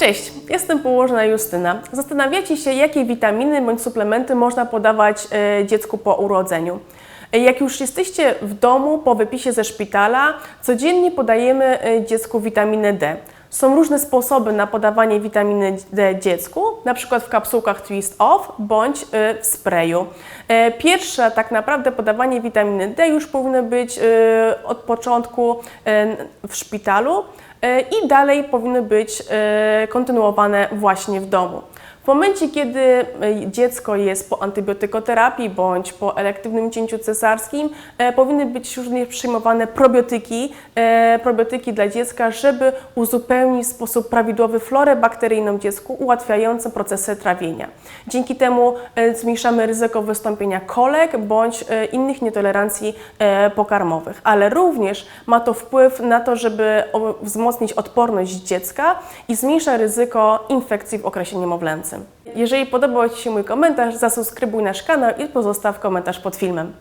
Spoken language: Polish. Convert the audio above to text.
Cześć, jestem położna Justyna. Zastanawiacie się, jakie witaminy bądź suplementy można podawać e, dziecku po urodzeniu. E, Jak już jesteście w domu po wypisie ze szpitala, codziennie podajemy e, dziecku witaminę D. Są różne sposoby na podawanie witaminy D dziecku, na przykład w kapsułkach Twist Off bądź e, w sprayu. E, Pierwsze tak naprawdę podawanie witaminy D już powinno być e, od początku e, w szpitalu i dalej powinny być kontynuowane właśnie w domu. Momencie, kiedy e, dziecko jest po antybiotykoterapii bądź po elektywnym cięciu cesarskim, e, powinny być również przyjmowane probiotyki, e, probiotyki dla dziecka, żeby uzupełnić w sposób prawidłowy florę bakteryjną dziecku, ułatwiającą procesy trawienia. Dzięki temu zmniejszamy ryzyko wystąpienia kolek bądź innych nietolerancji pokarmowych, ale również ma to wpływ na to, żeby wzmocnić odporność dziecka i zmniejsza ryzyko infekcji w okresie niemowlęcym. Jeżeli podobał Ci się mój komentarz, zasubskrybuj nasz kanał i pozostaw komentarz pod filmem.